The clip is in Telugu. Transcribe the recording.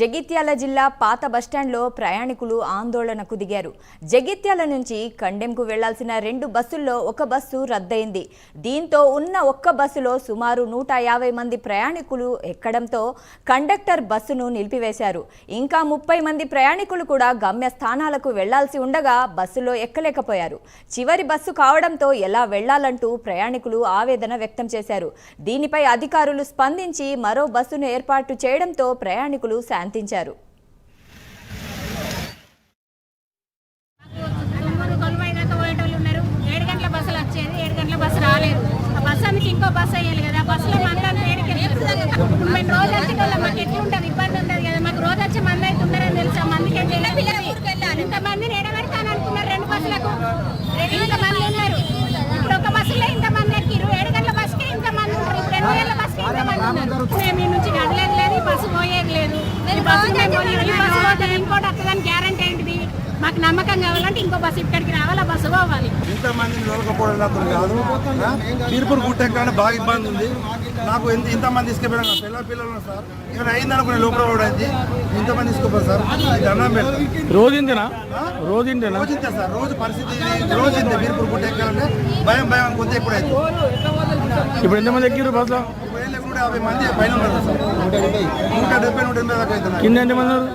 జగిత్యాల జిల్లా పాత బస్టాండ్లో ప్రయాణికులు ఆందోళనకు దిగారు. జగిత్యాల నుంచి కండెంకు వెళ్ళాల్సిన రెండు బస్సుల్లో ఒక బస్సు రద్దయింది. దీంతో ఉన్న ఒక్క బస్సులో సుమారు నూట యాభై మంది ప్రయాణికులు ఎక్కడంతో కండక్టర్ బస్సును నిలిపివేశారు. ఇంకా ముప్పై మంది ప్రయాణికులు కూడా గమ్య స్థానాలకు వెళ్ళాల్సి ఉండగా బస్సులో ఎక్కలేకపోయారు. చివరి బస్సు కావడంతో ఎలా వెళ్ళాలంటూ ప్రయాణికులు ఆవేదన వ్యక్తం చేశారు. దీనిపై అధికారులు స్పందించి మరో బస్సును ఏర్పాటు చేయడంతో ప్రయాణికులు శాంతి తుమ్మూరు కొలువైనాక పోయేటోళ్ళు ఉన్నారు. ఏడు గంటల బస్సులు వచ్చేది ఏడు గంటల బస్సు రాలేదు. ఆ బస్సు అనికి ఇంకో బస్సు అయ్యాలి కదా. బస్సులో మేము రోజు వచ్చేటోళ్ళం మాకు ఎట్లుంటుంది? ఇబ్బంది ఉంటుంది కదా. మాకు రోజు వచ్చే మంది అయితే ఉన్నారని తెలుసా. మందికి ఇంతమందిని ఎడబెడతాను అనుకున్నారు రెండు బస్సులకు. ఉన్నారు. ఇప్పుడు ఒక బస్సులో ఇంతమంది ఎక్కిరు ఏడు గంటల బస్సుకి ఇంతమంది ఉంటారు ఇప్పుడు ఎనిమిది గంటల బస్సుకి ఇంతమంది ఉన్నారు. మేము బస్సు ఈ బస్సు పోతే ఇంకోటి వస్తుందని గ్యారంటీ ఏంటిది? మాకు నమ్మకం కావాలంటే ఇంకో బస్సు ఇక్కడికి రావాలి ఆ బస్సు పోవాలి. ఇంతమందిని దొరకపోవడం అతను కాదు? తీర్పులు గుట్టెక్కగానే బాగా ఇబ్బంది ఉంది. నాకు ఎంత ఇంతమంది తీసుకుపోయినా నా పిల్ల పిల్లలు ఉన్నారు సార్. ఏమైనా అయిందనుకునే లోపల కూడా అయింది. ఇంతమంది తీసుకుపోయి సార్. ఇది అన్నం పెడతాం రోజు ఇంతేనా రోజు ఇంతేనా రోజు ఇంతే సార్. రోజు పరిస్థితి. రోజు ఇంతే తీర్పులు గుట్టెక్కాలంటే భయం భయం కొంత ఎక్కువ అవుతుంది ఇప్పుడు ఎంతమంది ఎక్కిరు బస్సు ఇప్పుడు ఏం లేకుండా యాభై మంది పైన ఉన్నారు సార్. నూట డెబ్బై నూట ఎనభై దాకా అవుతున్నారు కింద ఎంతమంది ఉన్నారు?